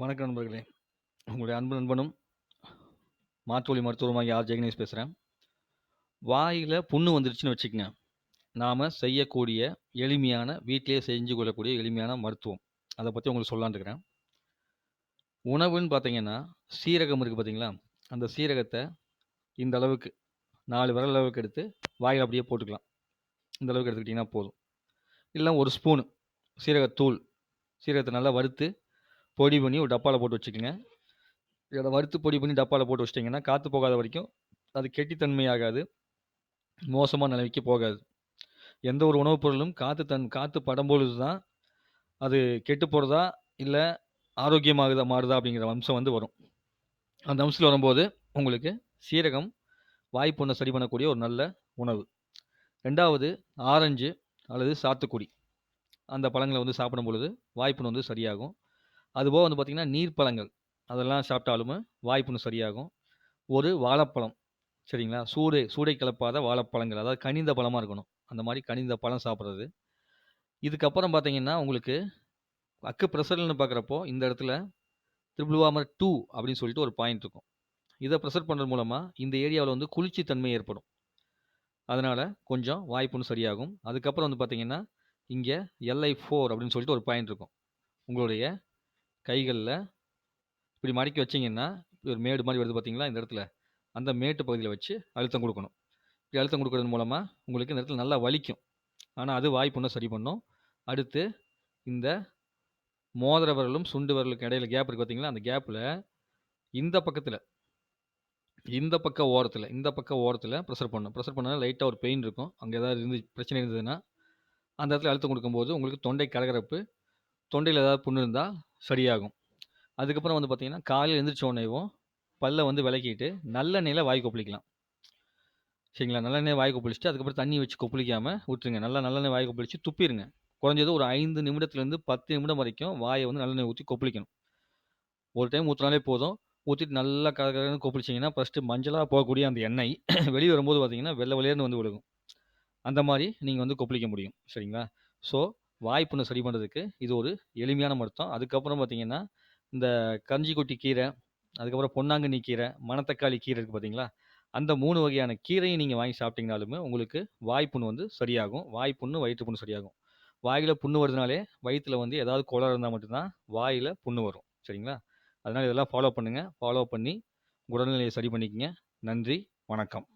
வணக்கம் நண்பர்களே. உங்களுடைய அன்பு நண்பனும் மாற்றுவழி மருத்துவமாகி ஆர் ஜெகனேஷ் பேசுகிறேன் வாயில் புண்ணு வந்துருச்சுன்னு வச்சுக்கோங்க. நாம் செய்யக்கூடிய எளிமையான வீட்டிலேயே செஞ்சு கொள்ளக்கூடிய எளிமையான மருத்துவம். அதை பற்றி உங்களுக்கு சொல்லலான்னு இருக்கிறேன். உணவுன்னு பார்த்தீங்கன்னா சீரகம் இருக்குது பார்த்தீங்களா அந்த சீரகத்தை இந்த அளவுக்கு நாலு விரல் அளவுக்கு எடுத்து வாயில் அப்படியே போட்டுக்கலாம். இந்த அளவுக்கு எடுத்துக்கிட்டிங்கன்னா போதும். இல்லை ஒரு ஸ்பூனு சீரகத்தூள். சீரகத்தை நல்லா வறுத்து பொடி பண்ணி ஒரு டப்பாவில் போட்டு வச்சுக்கோங்க. இதை வறுத்து பொடி பண்ணி டப்பாவில் போட்டு வச்சிட்டிங்கன்னா காற்று போகாத வரைக்கும் அது கெட்டித்தன்மை ஆகாது மோசமான நிலைமைக்கு போகாது. எந்த ஒரு உணவுப் பொருளும் காற்று தன் காற்று படும்பொழுது தான் அது கெட்டு போகிறதா இல்லை ஆரோக்கியமாகுதா மாறுதா அப்படிங்கிற அம்சம் வந்து வரும். அந்த அம்சத்தில் வரும்போது உங்களுக்கு சீரகம் வாய்ப்புண்ணை சரி பண்ணக்கூடிய ஒரு நல்ல உணவு. ரெண்டாவது ஆரஞ்சு அல்லது சாத்துக்குடி. அந்த பழங்களை வந்து சாப்பிடும் பொழுது வாய்ப்புண்ணு வந்து சரியாகும். அதுபோக வந்து பார்த்திங்கன்னா நீர் பழங்கள் அதெல்லாம் சாப்பிட்டாலுமே வாய்ப்புண்ணு சரியாகும். ஒரு வாழைப்பழம் சரிங்களா? சூடை சூடை கலப்பாத வாழைப்பழங்கள் அதாவது கனிந்த பழமாக இருக்கணும். அந்த மாதிரி கனிந்த பழம் சாப்பிட்றது. இதுக்கப்புறம் பார்த்தீங்கன்னா உங்களுக்கு அக்கு ப்ரெஷர்னு பார்க்குறப்போ இந்த இடத்துல ட்ரிபிள்வாமர் டூ அப்படின்னு சொல்லிட்டு ஒரு பாயிண்ட் இருக்கும். இதை ப்ரெஷர் பண்ணுறது மூலமாக இந்த ஏரியாவில் வந்து குளிர்ச்சி தன்மை ஏற்படும். அதனால் கொஞ்சம் வாய்ப்புன்னு சரியாகும். அதுக்கப்புறம் வந்து பார்த்திங்கன்னா இங்கே எல்ஐ ஃபோர் அப்படின்னு சொல்லிட்டு ஒரு பாயிண்ட் இருக்கும். உங்களுடைய கைகளில் இப்படி மடக்கி வச்சிங்கன்னா இப்படி ஒரு மேடு மாதிரி வருது பார்த்தீங்களா இந்த இடத்துல. அந்த மேட்டு பகுதியில் வச்சு அழுத்தம் கொடுக்கணும். இப்படி அழுத்தம் கொடுக்கறது மூலமாக உங்களுக்கு இந்த இடத்துல நல்லா வலிக்கும். ஆனால் அது வாய்ப்புன்னு சரி பண்ணும். அடுத்து இந்த மோதிர விரலும் சுண்டு விரலுக்கு இடையில கேப் இருக்குது பார்த்தீங்களா அந்த கேப்பில் இந்த பக்கத்தில் இந்த பக்க ஓரத்தில் இந்த பக்க ஓரத்தில் ப்ரெஷர் பண்ணணும். ப்ரெஷர் பண்ணால் லைட்டாக ஒரு பெயின் இருக்கும். அங்கே ஏதாவது இருந்து பிரச்சனை இருந்ததுன்னா அந்த இடத்துல அழுத்தம் கொடுக்கும்போது உங்களுக்கு தொண்டை கலகரப்பு தொண்டையில் ஏதாவது புண்ணு இருந்தால் சரியாகும். அதுக்கப்புறம் வந்து பார்த்தீங்கன்னா காலையில் எழுந்திரிச்ச உடனேவும் பல்லை வந்து விளக்கிட்டு நல்லெண்ணெயில் வாய் கொப்பளிக்கலாம். சரிங்களா? நல்லெண்ணெய் வாய் கொப்பளிச்சுட்டு அதுக்கப்புறம் தண்ணி வச்சு கொப்பளிக்காம விட்டுருங்க நல்லா நல்லெண்ணெய் வாய் கொப்பளிச்சு துப்பிடுங்க குறைஞ்சது ஒரு ஐந்து நிமிடத்துலேருந்து பத்து நிமிடம் வரைக்கும் வாயை வந்து நல்லெண்ணெய் ஊற்றி கொப்பளிக்கணும். ஒரு டைம் ஊற்றினாலே போதும். ஊற்றிட்டு நல்லா கலகலன்னு கொப்பளிச்சிங்கன்னா ஃபஸ்ட்டு மஞ்சளாக போகக்கூடிய அந்த எண்ணெய் வெளியே வரும்போது பார்த்தீங்கன்னா வெள்ளை வெளியேன்னு வந்து விழுகும். அந்த மாதிரி நீங்கள் வந்து கொப்பளிக்க முடியும். சரிங்களா? ஸோ வாய்ப்புண்ணை சரி பண்ணுறதுக்கு இது ஒரு எளிமையான மருத்துவம். அதுக்கப்புறம் பார்த்தீங்கன்னா இந்த கஞ்சிக்கொட்டி கீரை அதுக்கப்புறம் பொன்னாங்கண்ணி கீரை மணத்தக்காளி கீரை இருக்குது பார்த்தீங்களா அந்த மூணு வகையான கீரையும் நீங்கள் வாங்கி சாப்பிட்டீங்கனாலுமே உங்களுக்கு வாய்ப்புண்ணு வந்து சரியாகும். வாய்ப்புண்ணு வயிற்று புண்ணு சரியாகும். வாயில் புண்ணு வருதுனாலே வயிற்றில் வந்து ஏதாவது குளம் இருந்தால் மட்டும்தான் வாயில் புண்ணு வரும். சரிங்களா? அதனால் இதெல்லாம் ஃபாலோ பண்ணுங்கள் ஃபாலோ பண்ணி உடல்நிலையை சரி பண்ணிக்கங்க. நன்றி. வணக்கம்.